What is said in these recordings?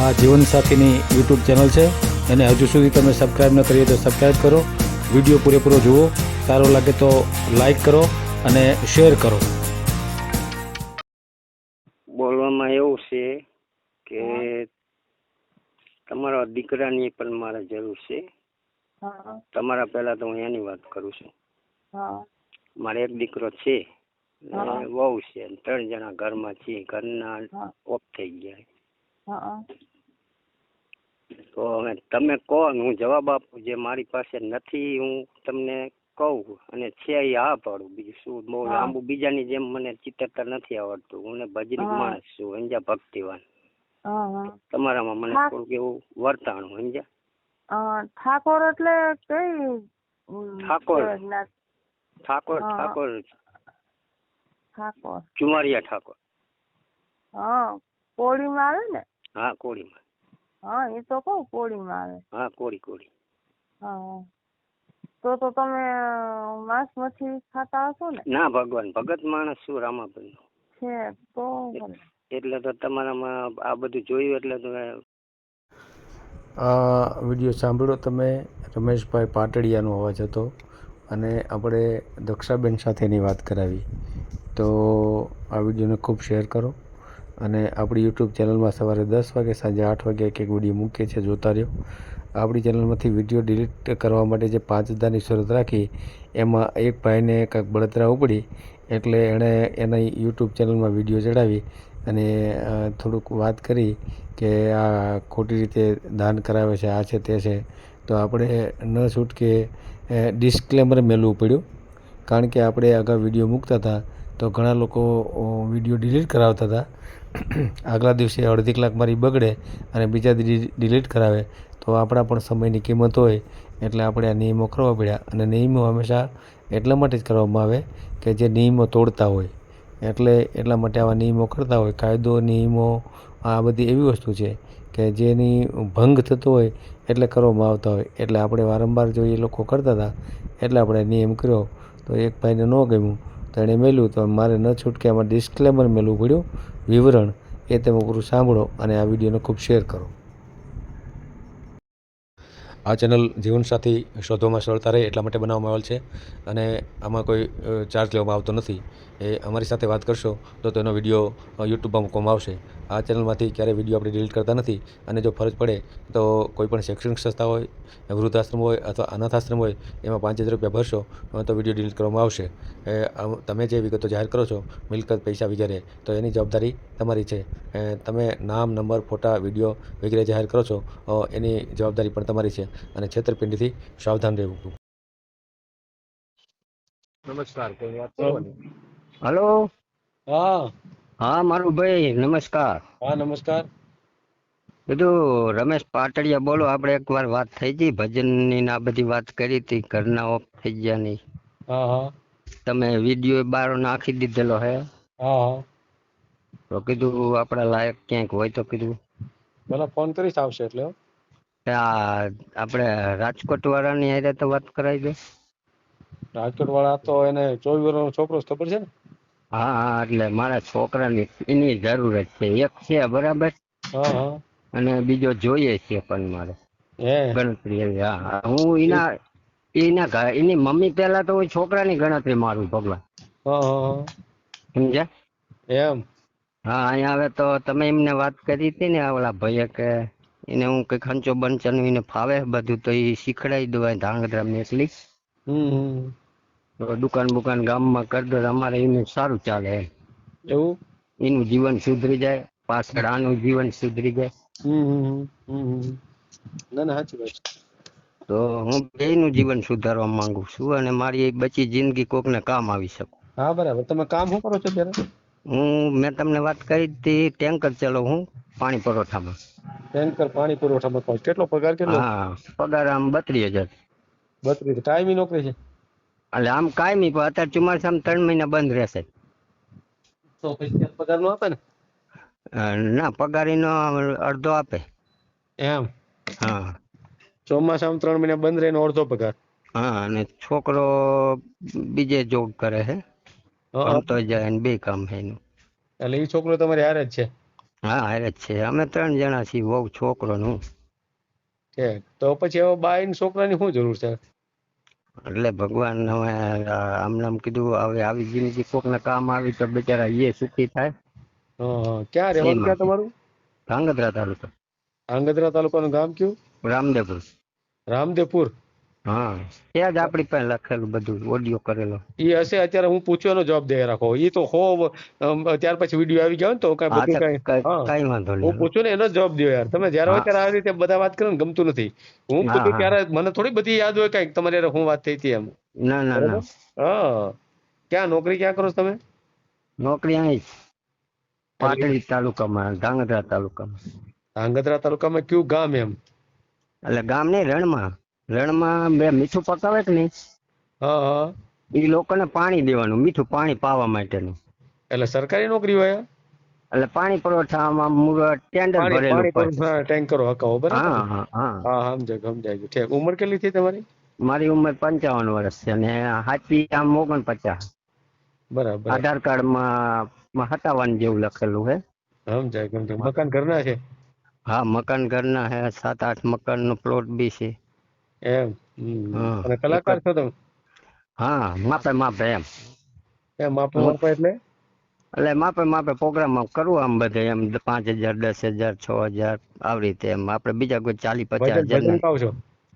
આ જીવનસાથીની YouTube channel છે. અને હજુ સુધી તમે સબસ્ક્રાઈબ ન કરીએ તો સબસ્ક્રાઈબ કરો. વીડિયો પૂરેપૂરો જુઓ. સારો લાગે તો લાઈક કરો અને શેર કરો. બોલવામાં એવું છે કે તમારા દીકરાની પણ મારે જરૂર છે. તમારા પહેલા તો હું એની વાત કરું છું. મારે એક દીકરો છે. બહુ વહુ છે. ત્રણ જણા ઘરમાં છીએ. ઘરના. ઓફ થઈ ગયા. તો હવે તમે કહો ને હું જવાબ આપું જે મારી પાસે નથી હું તમને કહું અને છે એ હા પાડું બીજું શું? બહુ. લાંબુ બીજાની જેમ મને ચિત્રતા નથી આવડતું. હું ને ભજનિક માણસ છું સમજ્યા ભક્તિવાન. તમારામાં મને. થોડુંક એવું વર્તાણું સમજ્યા? ઠાકોર એટલે કઈ? ઠાકોર. ઠાકોર ઠાકોર. ઠાકોર. ચુમારિયા ઠાકોર. હા. કોળીમાં આવે ને? હા કોળીમાં. હા એ તો કહું કોળીમાં આવે. હા કોળી કોળી. હા. તો તો તમે માંસ મચ્છી ખાતા હશો ને? ના ભગવાન ભગત માણસ શું રામાબેન છે તો એટલે તો તમારામાં આ બધું જોયું એટલે તો આ વીડિયો સાંભળ્યો તમે રમેશભાઈ પાટડિયાનો અવાજ હતો અને આપણે દક્ષાબેન સાથેની વાત કરાવી. તો આ વિડીયોને ખૂબ શેર કરો. અને આપણી યુટ્યુબ ચેનલમાં સવારે દસ વાગે, સાંજે આઠ વાગે એક એક વીડિયો મૂકીએ છીએ, જોતા રહ્યો. આપણી ચેનલમાંથી વીડિયો ડિલીટ કરવા માટે જે પાંચ હજારની શરત રાખી, એમાં એક ભાઈને કાંઈક બળતરા ઉપડી, એટલે એણે એના યુટ્યુબ ચેનલમાં વીડિયો ચડાવી અને થોડુંક વાત કરી કે આ ખોટી રીતે દાન કરાવે છે, આ છે, તે છે. તો આપણે ન છૂટકે ડિસ્ક્લેમર મેળવું પડ્યું. કારણ કે આપણે અગાઉ વીડિયો મૂકતા હતા, તો ઘણા લોકો વીડિયો ડિલીટ કરાવતા હતા. આગલા દિવસે અડધી કલાક મારી બગડે અને બીજા ડિલીટ કરાવે, તો આપણા પણ સમયની કિંમત હોય એટલે આપણે આ નિયમો કરવા પડ્યા. અને નિયમો હંમેશા એટલા માટે જ કરવામાં આવે કે જે નિયમો તોડતા હોય. એટલે એટલા માટે આવા નિયમો કરતા હોય. કાયદો, નિયમો, આ બધી એવી વસ્તુ છે કે જેની ભંગ થતો હોય એટલે કરવામાં આવતા હોય. એટલે આપણે વારંવાર જો એ લોકો કરતા હતા એટલે આપણે નિયમ કર્યો. તો એક ભાઈને ન ગમ્યું. તો એણે મેલ્યું. તો મારે ન છૂટકે આમાં ડિસ્ક્લેમર મેળવું પડ્યું. વિવરણ એ તમે પૂરું સાંભળો અને આ વિડીયોને ખૂબ શેર કરો. આ ચેનલ જીવનસાથી શોધવામાં સરળતા રહે એટલા માટે બનાવવામાં આવેલ છે અને આમાં કોઈ ચાર્જ લેવામાં આવતો નથી. એ અમારી સાથે વાત કરશો તો તેનો વીડિયો યુટ્યુબમાં મૂકવામાં આવશે. આ ચેનલમાંથી ક્યારેય વીડિયો આપણે ડિલીટ કરતા નથી અને જો ફરજ પડે તો કોઈપણ શૈક્ષણિક સંસ્થા હોય વૃદ્ધાશ્રમ હોય અથવા અનાથ આશ્રમ હોય એમાં પાંચ હજાર રૂપિયા ભરશો તો વીડિયો ડિલીટ કરવામાં આવશે. એ તમે જે વિગતો જાહેર કરો છો મિલકત પૈસા વગેરે તો એની જવાબદારી તમારી છે. એ તમે નામ નંબર ફોટા વીડિયો વગેરે જાહેર કરો છો એની જવાબદારી પણ તમારી છે અને છેતરપિંડીથી સાવધાન રહેવું. નમસ્કાર કોઈ વાત કરવાની? હલો? હા. હા મારું ભાઈ નમસ્કાર. હા નમસ્કાર. કીધું રમેશ પાટડિયા બોલો આપણે એકવાર વાત થઈ હતી ભજનની ને આ બધી વાત કરી હતી ઘરના ઓફ થઈ ગયા ની હા હા. તમે વીડિયો બારો નાખી દીધેલો હે? હા હા. તો કીધું આપણા લાયક ક્યાંક હોય તો કીધું. બોલો ફોન કરીશ આવશે એટલે આ આપણે રાજકોટ વાળાની હારે તો વાત કરાવી દે. રાજકોટ વાળા તો એને ચોવીસ વર્ષનો છોકરો ખબર છે ને? હા એટલે મારા છોકરાની એની જરૂરત છે. એક છે બરાબર? અને બીજો જોઈએ છે પણ મારે. ગણતરી હા હા. હું એના એના એની મમ્મી પહેલા તો છોકરાની ગણતરી મારું ભગવાન. સમજ્યા? એમ? હા અહીંયા હવે તો તમે એમને વાત કરી હતી ને ઓલા ભાઈએ કે એને હું કઈ ખંચો બંચન એને ફાવે બધું તો એ શીખડાવી દઉં ધાંગધ્રા મેકલી હમ. દુકાન બુકાન ગામમાં કરતો અમારે એનું સારું ચાલે એમ. એવું? એનું જીવન સુધરી જાય પાછળ આનું જીવન સુધરી જાય. ના ના સાચી વાત તો હું બેયનું જીવન સુધારવા માંગુ છું અને મારી એક બચી જિંદગી કોકને કામ આવી શકું. હા બરાબર. તમે કામ શું કરો છો ત્યારે હું મેં તમને વાત કરી હતી ટેન્કર ચલો હું પાણી પુરવઠામાં ટેન્કર પાણી પુરવઠામાં કેટલો પગાર કેટલો? હા પગાર આમ બત્રીસ હજાર. બત્રીસ. ટાઈમી નોકરી છે? એટલે આમ કાયમી પણ અત્યારે આમ ત્રણ મહિના બંધ રહેશે. તો પછી પગાર નો આપે ને? ના પગાર એનો અડધો આપે. એમ? હા. ચોમાસામાં ત્રણ મહિના બંધ રહીને અડધો પગાર? હા અને છોકરો બીજે જોબ કરે છે. હા, ભણતો જાય ને બે કામ છે એનું. એટલે એ છોકરો તમારે હારે જ છે? હા હારે જ છે. અમે ત્રણ જણા છીએ વહુ છોકરો નું તો પછી હવે બાઈ ને છોકરાની શું જરૂર છે? એટલે ભગવાન આમ નામ કીધું હવે આવી જિંદગી કોકને કામ આવી તો બિચારા એ સુખી થાય. ક્યાં રહેવાનું ક્યાં તમારું? ધાંગધ્રા તાલુકા. આંગદરા તાલુકાનું ગામ કયું? રામદેવપુર. રામદેવપુર. હા. ત્યાં જ આપણી પાસે લખેલું બધું ઓડિયો કરેલો. એ હશે અત્યારે હું પૂછ્યોનો જવાબ દે રાખો. એ તો હો ત્યાર પછી વીડિયો આવી ગયો ને તો કઈ બધું કઈ કઈ વાંધો નહીં. હું પૂછું ને એનો જવાબ દો યાર. તમે જ્યારે હોય ત્યારે આવી રીતે બધા વાત કરો ને ગમતું નથી. હું પૂછું ત્યારે મને થોડી બધી યાદ હોય કંઈક તમારે યાર હું વાત થઈ હતી એમ. ના ના ના. હા. ક્યાં નોકરી ક્યાં કરો છો તમે? નોકરી અહીં પાટડી તાલુકામાં ધાંગધ્રા તાલુકામાં. ધાંગધ્રા તાલુકામાં કયું ગામ એમ? એટલે ગામ નહીં રણમાં. રણમાં બે મીઠું પકાવે કે નહીં? હા હા. એ લોકોને પાણી દેવાનું મીઠું પાણી પાવા માટેનું. એટલે સરકારી નોકરી હોય? એટલે પાણી પુરવઠામાં ટેન્ડર ભરેલું ટેન્કરો હકાવો બરાબર? હા હા હા. હા સમજાય સમજાય ઠીક ઉંમર કેટલી થઈ તમારી? મારી ઉંમર પંચાવન વર્ષ છે અને હાચી આમ ઓગણપચાસ. બરાબર. આધાર કાર્ડમાં માં સત્તાવન જેવું લખેલું છે સમજાય સમજાય. મકાન ઘરના છે? હા મકાન ઘરના હે સાત આઠ મકાન નો પ્લોટ બી છે. એમ. અને કલાકાર છો તમે? હા માપે માપે એમ. એ માપે માપે એટલે? એટલે માપે માપે પ્રોગ્રામ કરવું આમ બધે એમ પાંચ હજાર દસ હજાર છ હજાર આવી રીતે એમ. આપણે બીજા કોઈ ચાલી પચાસ હજાર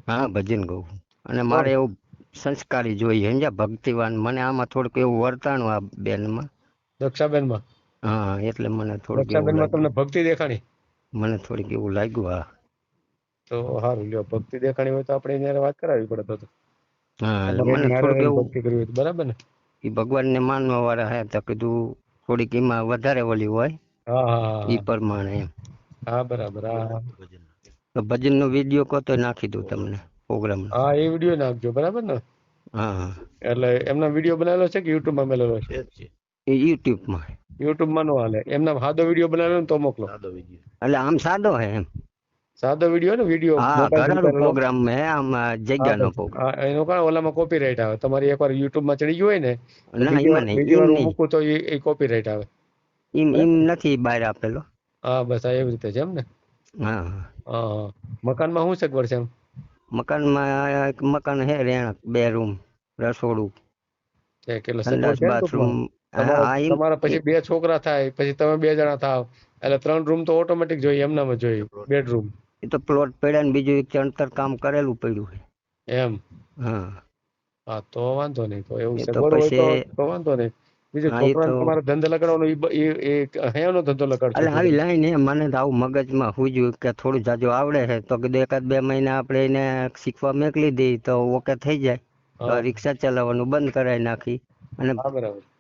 હા ભજન ગૌ અને મારે એવું સંસ્કારી જોઈએ સમજ્યા? ભક્તિવાન. મને આમાં થોડુંક એવું વર્તાણું આ બેનમાં. દક્ષાબેનમાં હા એટલે મને થોડુંક દક્ષાબેનમાં તમને ભક્તિ દેખાણી? મને થોડીક એવું લાગ્યું હા. તો સારું લ્યો. ભક્તિ દેખાણી હોય તો આપણે એની વાત કરાવી પડે તો તો. હા એટલે મને થોડુંક એવું ભક્તિ કરવી હોય બરાબર ને? એ ભગવાનને માનવા વાળા હે તો કીધું થોડીક એમાં વધારે ઓલી હોય. હા હા એ પ્રમાણે એમ. હા બરાબર હા. તો ભજનનો વીડિયો કહો તો નાખી દઉં તમને પ્રોગ્રામ હા એ વીડિયો નાખજો બરાબર ને? હા હા. એટલે એમના વીડિયો બનાવેલો છે કે યુટ્યુબમાં મેલેલો છે? એ યુટ્યુબમાં યુટ્યુબમાં નો હાલે. એમના સાદો વીડિયો બનાવેલો ને તો મોકલો. એટલે આમ સાદો હે એમ. સાદો વીડિયો ને વીડિયો પ્રોગ્રામ હે આમ જગ્યાનો પ્રોગ્રામ એનો કારણ ઓલામાં કોપીરાઇટ આવે. તમારી એકવાર YouTube માં ચડી ગયું હોય ને તો ના એમાં નહીં એમ હું નહીં. મૂકું તો એ કોપીરાઇટ આવે. એમ એમ નથી બહાર આપેલો. હા બસ આ એવી રીતે છે એમ ને? હા હા. મકાનમાં શું સગવડ છે એમ? મકાનમાં એક મકાન હે રહેણાંક બે રૂમ રસોડું. બાથરૂમ. તમારા પછી બે છોકરા થાય પછી તમે બે જણા થાવ. એટલે ત્રણ રૂમ તો ઓટોમેટિક જોઈએ એમનામાં જોઈએ. બેડરૂમ એ તો પ્લોટ પડ્યા ને બીજું એક ચણતર કામ કરેલું પડ્યું છે. એમ? હા. હા તો વાંધો નહીં તો એવું એ તો સગવડ હોય તો પછી- તો વાંધો નહીં. બીજું છોકરાને તમારે ધંધો લગાડવાનો ઈ એ હેનો ધંધો લગાડશો એટલે આવી લાઈન મને તો આવું મગજમાં હુજ્યું કે થોડું જાજો આવડે છે. તો કીધું એકાદ બે મહિના આપણે એને શીખવા મેકલી દઈ તો ઓકે થઈ જાય. રિક્ષા ચલાવવાનું બંધ કરાવી નાખી. અને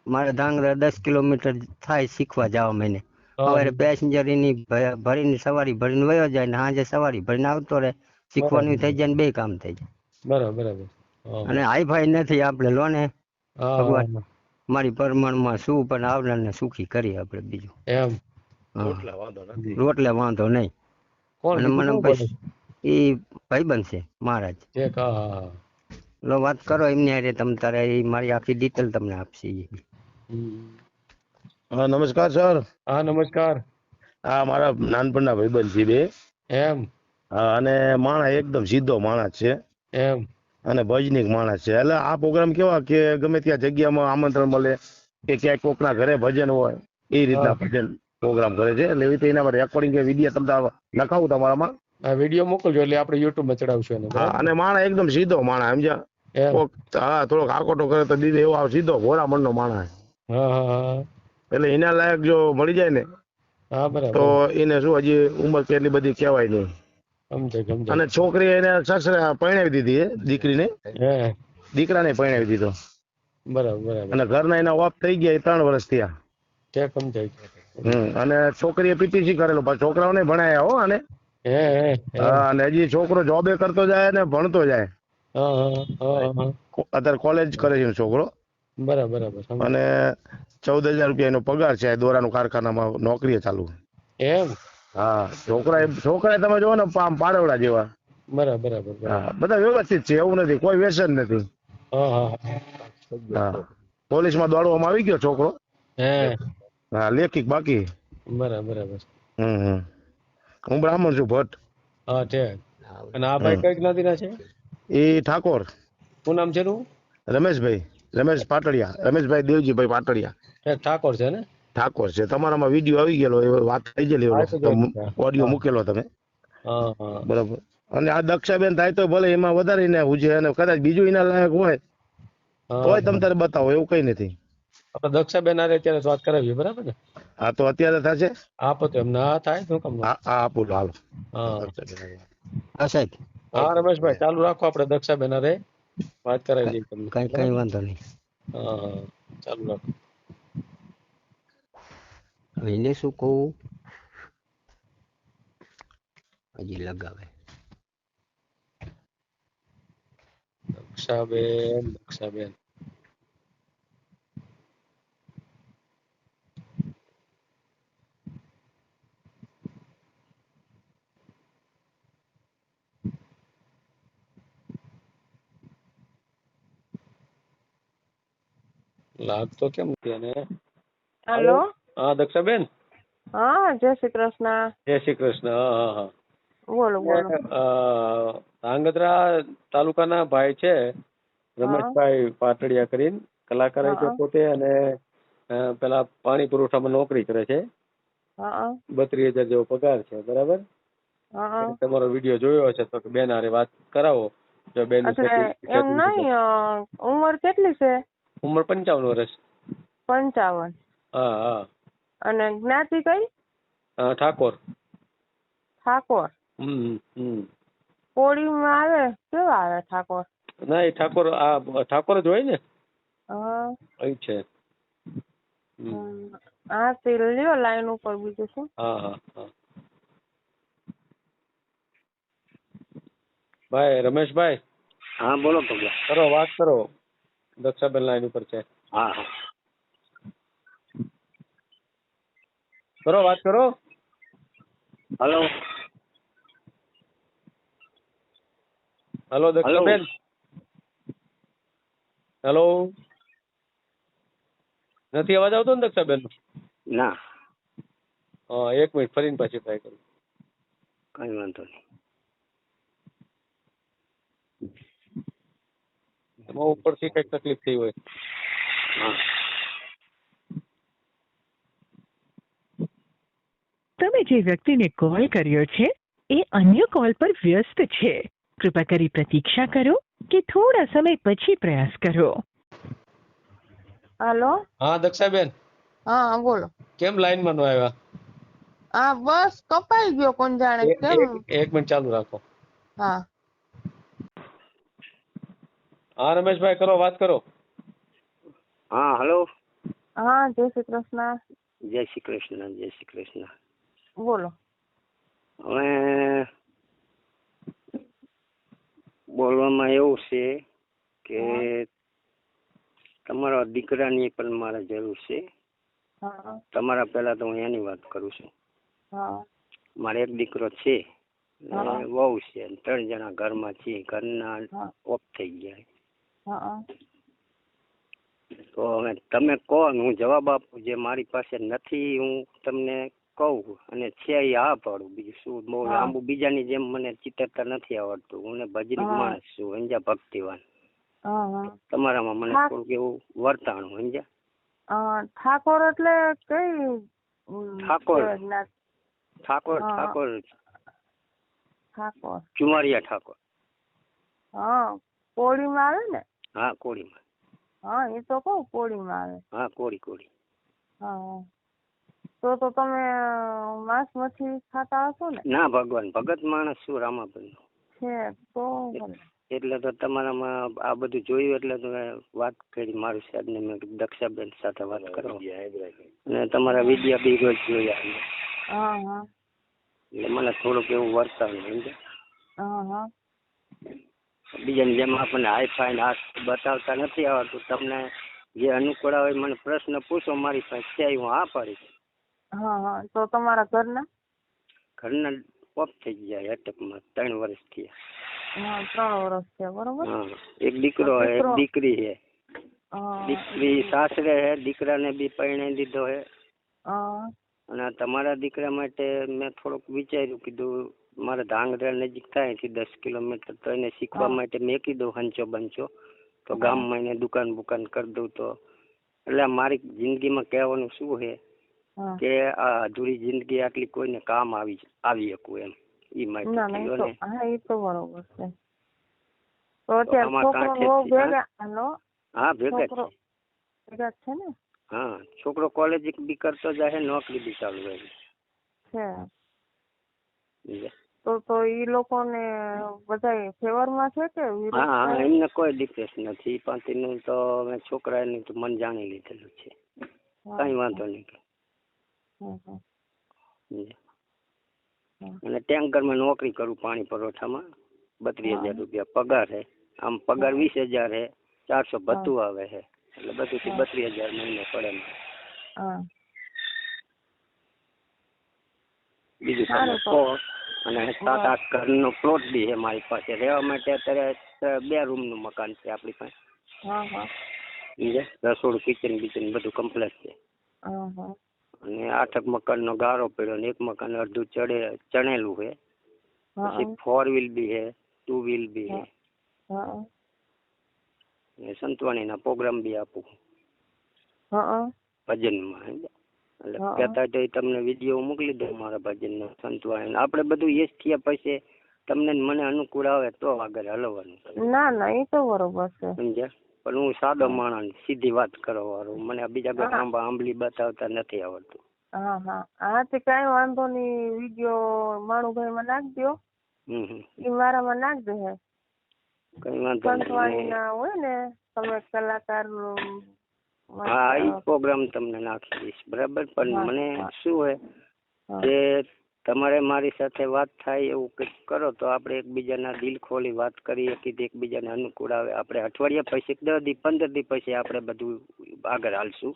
મારે ધાંગધ્રા દસ કિલોમીટર થાય શીખવા જવા મહિને. સવારે પેસેન્જર એની ભરીને સવારી ભરીને વયો જાય ને સાંજે સવારી ભરીને આવતો રહે. શીખવાનું થઈ જાય ને બે કામ થઈ જાય. બરાબર બરાબર. અને હાઈ ફાઈ નથી આપણે લોને. ને ભગવાન. મારી પરમાણમાં શું પણ આવનારને સુખી કરીએ આપણે બીજું. એમ. રોટલે વાંધો નહીં. અને મને પછી એ ભાઈબંધ છે મહારાજ. લો વાત કરો એમની અરે તમ તારે એ મારી આખી ડિટેલ તમને આપશે ઈ. હા નમસ્કાર સર. હા નમસ્કાર. હા મારા નાનપણના ભાઈબંધ છે બે. એમ? હા, અને માણસ એકદમ સીધો માણસ છે. એમ? અને ભજનીક માણસ છે. એટલે આ પ્રોગ્રામ કેવા કે ગમે ત્યાં જગ્યામાં આમંત્રણ મળે કે ક્યાંક કોકના ઘરે ભજન હોય એ રીતના ભજન પ્રોગ્રામ કરે છે. એટલે એવી રીતે એના રેકોર્ડિંગ કે વીડિયો તમને લખાવું તમારામાં. વીડિયો મોકલજો એટલે આપણે યુટ્યુબમાં ચડાવશું એને. અને માણસ એકદમ સીધો માણસ સમજ્યા? એમ. હા થોડોક આકોટો કરે તો દીદી એવો સીધો ઘોડા મનનો માણસ હા હા હા. એટલે એના લાયક જો મળી જાય ને હા બરાબર. તો એને શું હજી ઉંમર કેટલી બધી કહેવાય નહીં. અને છોકરી એને સસરા પરણાવી દીધી દીકરીને. દીકરાને પરણાવી દીધો. બરાબર અને ઘરના એના ઓફ થઈ ગયા ત્રણ વર્ષ થયા. અને છોકરીએ પીટીસી કરેલો પણ છોકરાઓને ભણાયા હો અને? અને હજી છોકરો જોબે કરતો જાય ને ભણતો જાય. અત્યારે કોલેજ કરે છે છોકરો. બરાબર બરાબર. અને ચૌદ હજાર રૂપિયા એનો પગાર છે. આ દોરાનું કારખાનામાં નોકરીએ ચાલુ. એમ? હા છોકરા છોકરા તમે જોવો ને આમ પાડવડા જેવા. બરાબર બરાબર હા બધા વ્યવસ્થિત છે એવું નથી કોઈ વ્યસન નથી. હા હા. પોલીસમાં દોડવામાં આવી ગયો છોકરો. હે. હા લેખિક બાકી. બરાબર બરાબર. હમ હમ. હું બ્રાહ્મણ છું ભટ્ટ. હા છે. અને આ ભાઈ. કઈ જ્ઞાતિના છે? એ ઠાકોર. શું નામ છે એનું? રમેશભાઈ રમેશ પાટડિયા રમેશભાઈ દેવજીભાઈ પાટડિયા. ઠાકોર છે ને? ઠાકોર છે. તમારામાં વીડિયો આવી ગયેલો એ વાત થઈ ગયેલી હા. ઓડિયો મૂકેલો તમે. હા હા. બરાબર. અને આ દક્ષાબેન થાય તો ભલે એમાં વધારે એને ઉજે અને કદાચ બીજું એના લાયક હોય તોય તમે તારે બતાવો એવું કઈ નથી. આપણે દક્ષાબેન આરે અત્યારે વાત કરાવીએ બરાબર ને? આ તો અત્યારે થશે? આપો તો એમ ના થાય શું કામ? હા હા આપું હાલો. હા. હા સાહેબ. હા રમેશભાઈ ચાલુ રાખો આપણે દક્ષાબેન આરે વાત કરાવી દઈએ તમને. કઈ કઈ વાંધો નહીં. હા હા. ચાલુ રાખો. એને શું કહું હજી લગાવે દક્ષાબેન દક્ષાબેન લાગતો કેમ નથી અને હેલો હા દક્ષાબેન? હા જય શ્રી કૃષ્ણ. જય શ્રી કૃષ્ણ હા હા બોલો બોલો. અ, ધાંગધ્રા તાલુકાના ભાઈ છે રમેશભાઈ પાટડિયા કરીને કલાકાર છે પોતે અને પેલા પાણી પુરવઠામાં નોકરી કરે છે. બત્રીસ હજાર જેવો પગાર છે બરાબર? તમારો વીડિયો જોયો છે તો બેન હારે વાત કરાવો. જો બેન એમ નહીં ઉંમર કેટલી છે? ઉંમર પંચાવન વર્ષ. પંચાવન. હા હા. અને જ્ઞાતિ કઈ? ઠાકોર. ઠાકોર. હમ હમ. કોળીમાં આવે? કેવા આવે ઠાકોર? ના એ ઠાકોર આ ઠાકોર જ હોય ને? હા. છે. હા. તે લ્યો લાઈન ઉપર બીજું શું? હા હા હા. ભાઈ રમેશભાઈ. હા બોલો પગલા કરો વાત કરો. દક્ષાબેન લાઈન ઉપર છે. હા હા. કરો વાત કરો. હલો. Hello Dakshaben hello. નથી અવાજ આવતો ને દક્ષાબેન ના. હા એક મિનિટ ફરીને પાછી ટ્રાય કરું. કઈ વાંધો નહીં. એમાં ઉપરથી કંઈક તકલીફ થઈ હોય. હા. તમે જે વ્યક્તિને કોલ કર્યો છે એ અન્ય કોલ પર વ્યસ્ત છે. કૃપા કરી પ્રતીક્ષા કરો કે થોડા સમય પછી પ્રયાસ કરો. હાલો? હા દક્ષાબેન. હા બોલો. કેમ લાઈનમાં આવ્યા? હા બસ કપાઈ ગયો કોણ જાણે એક- કેમ? એક મિનિટ ચાલુ રાખો. હા. હા રમેશભાઈ કરો વાત કરો. હા હેલો. હા જય શ્રી કૃષ્ણ. જય શ્રી કૃષ્ણ જય શ્રી કૃષ્ણ. બોલો. હવે બોલવામાં એવું છે કે તમારા દીકરાની પણ મારે જરૂર છે. તમારા પહેલા તો હું એની વાત કરું છું. મારે એક દીકરો છે. વહુ છે ત્રણ જણા ઘરમાં છીએ. ઘરના. ઓફ થઈ ગયા. તો હવે તમે કહો હું જવાબ આપું. જે મારી પાસે નથી હું તમને કહું અને છે એ હા પાડું. બીજું શું? બહુ લાંબુ બીજાની જેમ મને ચિતરતા નથી આવડતું. હું ને ભજનિક માણસ છું સમજ્યા ભક્તિવાન. તમારામાં મને. થોડુંક એવું વર્તાણું સમજ્યા? ઠાકોર એટલે કઈ ઠાકોર. ઠાકોર. ઠાકોર. ઠાકોર. ચુમારિયા ઠાકોર. હા કોળીમાં આવે ને? હા કોળીમાં. હા એ તો કહું કોળીમાં આવે. હા કોળી કોળી. હા. તો તો તમે માંસ મચ્છી ખાતા હશો ને? ના ભગવાન. ભગત માણસ છું રામાબેન છે તો એટલે તો તમારામાં આ બધું જોયું એટલે તો વાત કરી મારું સાહેબને. મેં દક્ષાબેન સાથે વાત કરો. અને તમારા વિદ્યા બી રોજ જોયા હા હા. એટલે મને થોડુંક એવું સમજ્યા? હા હા. બીજાની જેમ આપણને હાઈ ફાઈ હાથ બતાવતા નથી આવડતું તમને જે અનુકૂળ હોય મને પ્રશ્ન પૂછો મારી પાસે ત્યાં હું હા પાડીશ હા હા. તો તમારા ઘરના? ઘરના ઓફ થઈ ગયા અટકમાં ત્રણ વર્ષ થયા. હા ત્રણ વર્ષ થયા બરોબર? એક દીકરો હે એક દીકરી હે દીકરી સાસરે હે દીકરાને બી પરણે દીધો હે. અને તમારા દીકરા માટે મેં થોડુંક વિચાર્યું કીધું મારે ધાંગધ્રા નજીક થાયથી દસ કિલોમીટર તો એને શીખવા માટે મેં કીધું હંચો બંચો. તો ગામમાં એને દુકાન બુકાન કરી દઉં તો. એટલે મારી જિંદગીમાં કહેવાનું શું છે? હા કે આ અધૂરી જિંદગી આટલી કોઈને કામ આવી આવી શકું એમ. ઈ માટે હા એ તો બરોબર છે. તો અત્યારે છોકરો ભેગા હાલો? હા ભેગા છે. ભેગા છે ને? હા છોકરો કોલેજ બી કરતો જાય નોકરી બી ચાલુ હોય. છે? તો તો ઈ લોકોને બધાય ફેવરમાં છે કે હા હા એમને કોઈ ડિફરન્સ નથી પાંતીનું તો મેં છોકરાની તો મન જાણી લીધેલું છે. કઈ વાંધો નહીં. અને ટેન્કરમાં નોકરી કરું પાણી પુરવઠામાં બત્રીસ હા. હજાર રૂપિયા પગાર છે આમ પગાર વીસ હજાર છે ચારસો ભથ્થું આવે છે એટલે બધું થી હા. બત્રીસ હજાર મહિને પડે મને. હા. બીજું સારું તમે તો. કહો અને સાત હા. આઠ ઘરનો પ્લોટ બી છે મારી પાસે. રહેવા માટે અત્યારે બે રૂમનું મકાન છે આપણી પાસે. હા હા. સમજ્યા રસોડું કિચન બિચન બધું કમ્પ્લેટ છે. હા હા. અને આઠક મકાનનો ગારો પડ્યો ને એક મકાન અડધું ચડે ચણેલું છે. પછી ફોર વ્હીલ બી છે ટુ વ્હીલ બી છે. ને સંતવાણી સંતવાણીના પ્રોગ્રામ બી આપું ભજનમાં એટલે કેતા કહેતા તો તમને વીડિયો મોકલી દઉં મારા ભજન નો સંતવાણી આપણે બધું જ થયા પછી તમને મને અનુકૂળ આવે તો આગળ હલવાનું. ના ના એ તો બરોબર છે. સમજ્યા? પણ હું સાદો માણસ સીધી વાત કરો વાળું મને બીજા કોઈ આંબા આંબલી બતાવતા નથી આવડતું. હા હા. હા તે કઈ વાંધો નહીં. વીડિયો માણુભાઈમાં નાખજો. હમ હમ. એ મારામાં નાખ દે હે. કઈ વાંધો નહીં. સંતવાણીના હોય ને તમે કલાકાર હા એ પ્રોગ્રામ તમને નાખી દઈશ. બરાબર? પણ મને શું હોય કે તમારે મારી સાથે વાત થાય એવું કંઈક કરો તો આપણે એકબીજાના દિલ ખોલી વાત કરીએ કે એકબીજાને અનુકૂળ આવે. આપણે અઠવાડિયા પછી દસ દી પંદર દી પછી આપણે બધું આગળ હાલશું.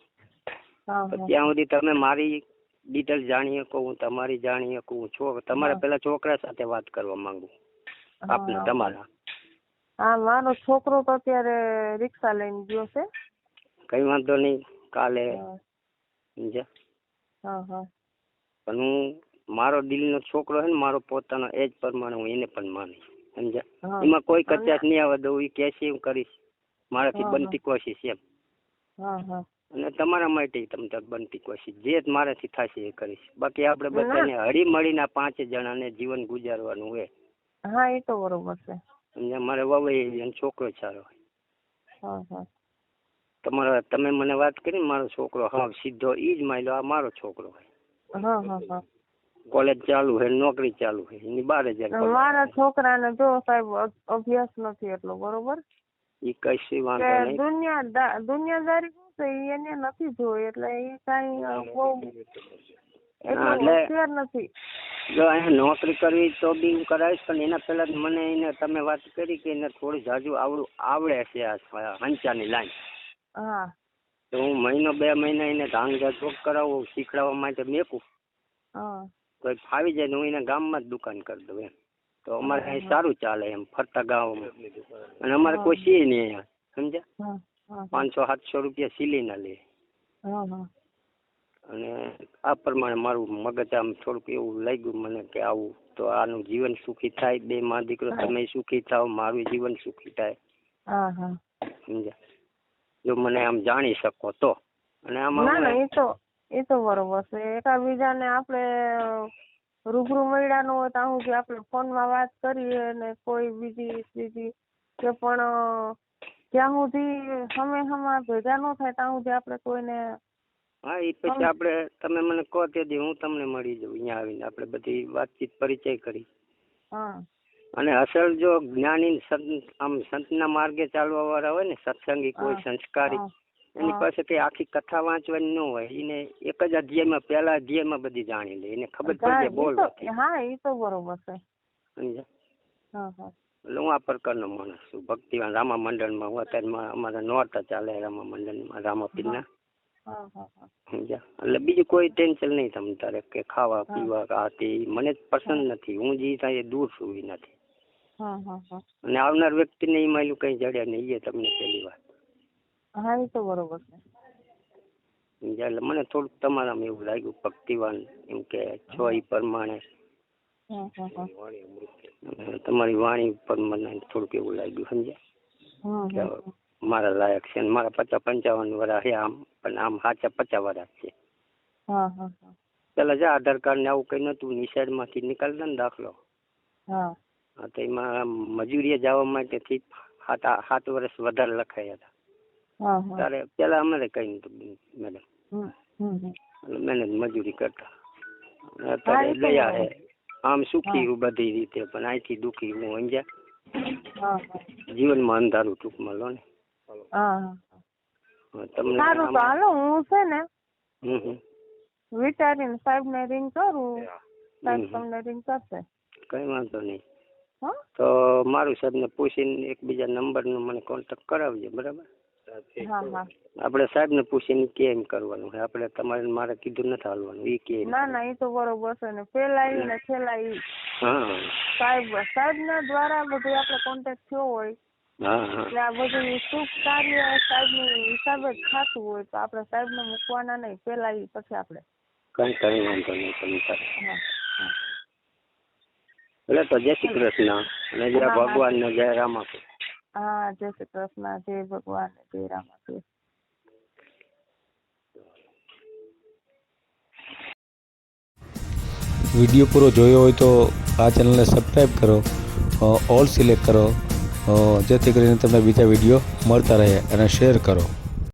તો ત્યાં સુધી તમે મારી ડિટેલ જાણી શકો હું તમારી જાણી શકું હું છો તમારે પેલા છોકરા સાથે વાત કરવા માંગુ. આપને તમારા. હા મારો છોકરો તો અત્યારે રિક્ષા લઈને ગયો છે. કઈ વાંધો નહીં કાલે સમજ્યા? હા હા. પણ હું મારો દિલનો છોકરો હે ને મારો પોતાનો એજ પ્રમાણે હું એને પણ માનીશ. સમજ્યા? એમાં કોઈ કચાશ નહીં આવે દઉં એ કહેશે હું કરીશ. મારાથી. બનતી કોશિશ એમ. અને તમારા માટે તમને બનતી કોશિશ. જે મારાથી થશે એ કરીશ. બાકી આપણે. બધાને હળી મળીને પાંચ જણાને જીવન ગુજારવાનું હોય હા એ તો બરોબર છે. સમજ્યા? મારે વવાઈ અને છોકરો સારો હોય હા હા. તમારા તમે મને વાત કરી મારો છોકરો હા સીધો ઈ જ માયલો આ મારો છોકરો હોય હા હા હા. કોલેજ ચાલુ હે નોકરી ચાલુ હે એની બાર હજાર મારા છોકરાને જો સાહેબ અભ્યાસ નથી એટલો બરોબર? ઈ કશી વાંધો નહીં. દુનિયા દુનિયાદારી શું છે એને નથી જોઈ એટલે એ કાંઈ બહુ એટલે- નથી. જો અહીંયા નોકરી કરવી તો બી હું કરાવીશ પણ એના પહેલા મને એને તમે વાત કરી કે એને થોડી જાજુ આવડું આવડે છે આ હંચાની લાઈન. હા. તો હું મહિનો બે મહિના એને ધાંગધા ચોક કરાવું શીખડાવવા માટે મેકું. હા. તો એ ફાવી જાય ને હું એના ગામમાં જ દુકાન કરી દઉં એમ. તો અમારે અહીં સારું ચાલે એમ ફરતા ગામમાં. અને અમારે કોઈ સીએ નહીં અહીંયા સમજ્યા? પાંચસો સાતસો રૂપિયા સિલીના લે. હા હા. અને આ પ્રમાણે મારું મગજ આમ થોડુંક એવું લાગ્યું મને કે આવું તો આનું જીવન સુખી થાય બે માં દીકરો તમે સુખી થાવ મારું જીવન સુખી થાય. હા હા. સમજ્યા? જો મને આમ જાણી શકો તો. અને આમાં ના ના અમે- એ તો બરોબર છે. એકાબીજાને આપણે રૂબરૂ મળ્યા ન હોય ત્યાં સુધી આપણે ફોનમાં વાત કરીએ ને કોઈ બીજી બીજી કે પણ ત્યાં જ્યાં સુધી સમય સમા ભેગા ન થાય ત્યાં સુધી આપણે કોઈને હા એ પછી આપણે તમે મને કહો તે દી હું તમને મળી જાઉં અહીંયા આવીને. આપણે બધી વાતચીત પરિચય કરી. હા. અને અસલ જો જ્ઞાની સંત આમ સંતના માર્ગે ચાલવા વાળા હોય ને સત્સંગી કોઈ સંસ્કારી એની પાસે કઈ આખી કથા વાંચવાની ન હોય. એને એક જ અધ્યાયમાં પહેલા અધ્યાયમાં બધી જાણી લે. એને ખબર પડી જાય બોલ હા એ તો બરોબર છે. હા હા. એટલે હું આ પ્રકારનો માણસ છું. ભક્તિવાન રામા મંડળમાં હું અત્યારે અમારા નોરતા ચાલે રામા મંડળમાં રામાપીરના એટલે બીજું કોઈ ટેન્શન નહીં તમ તારે કે ખાવા પીવા આ તે મને પસંદ નથી. હું જે થાય દૂર છું એનાથી હા હા હા. અને આવનાર વ્યક્તિને એ માયલું કઈ જડ્યા નહીં. એ તમને પહેલી વાત. હા એ તો બરોબર છે. સમજ્યા? એટલે મને થોડુંક તમારામાં એવું લાગ્યું ભક્તિવાન એમ કે છો એ પ્રમાણે. તમારી વાણી ઉપર મને થોડુંક એવું લાગ્યું સમજ્યા. મારા લાયક છે મારા પચાસ પંચાવન વર્ષ છે આમ પણ આમ સાચા પચાસ વર્ષ છે. પેલા જે આધાર કાર્ડ ને આવું કઈ નતું નિશાળમાંથી નીકળતા ને દાખલો. હા. તો એમાં મજૂરીએ જવા માટે થી સાત સાત વર્ષ વધારે લખાયા હતા. ત્યારે પેલા અમારે કઈ નતું મેડમ. મહેનત મજૂરી કરતા. અત્યારે દયા હે. આમ સુખી હું. બધી રીતે પણ અહીંથી દુખી હું સમજ્યા? જીવનમાં અંધારું ટૂંકમાં લો ને. તમને સારું તો હાલો હું છે ને. વિચારીને સાહેબ ને રિંગ કરું સાહેબ. તમને રિંગ કરશે. કઈ વાંધો નહીં. તો મારું સાહેબને પૂછીને એકબીજા નંબરનો મને કોન્ટેક્ટ કરાવજો બરાબર? હા સાહેબ ને પૂછીને કેમ કરવાનું છે? આપણે તમારે મારે કીધું નથી હાલવાનું એ કે ના ના એ તો બરોબર છે ને. પેલા ઈ ને છેલ્લા ઈ. સાહેબ સાહેબ ના દ્વારા બધું આપણે કોન્ટેક્ટ થયો હોય એટલે આ બધું શુભ કાર્ય સાહેબનું હિસાબે જ થતું હોય તો આપણે સાહેબ ને મૂકવાના નહીં પેલા એ પછી આપણે. કઈ કઈ વાંધો નહીં તમે હા. એટલે તો જય શ્રી કૃષ્ણ. અને જય. ભગવાન ને જય રામાપીર હા જય શ્રી કૃષ્ણ જય ભગવાન જય રામાપીર વીડિયો પૂરો જોયો હોય તો આ ચેનલને સબસ્ક્રાઈબ કરો ઓલ સિલેક્ટ કરો જેથી કરીને તમને બીજા વીડિયો મળતા રહે અને શેર કરો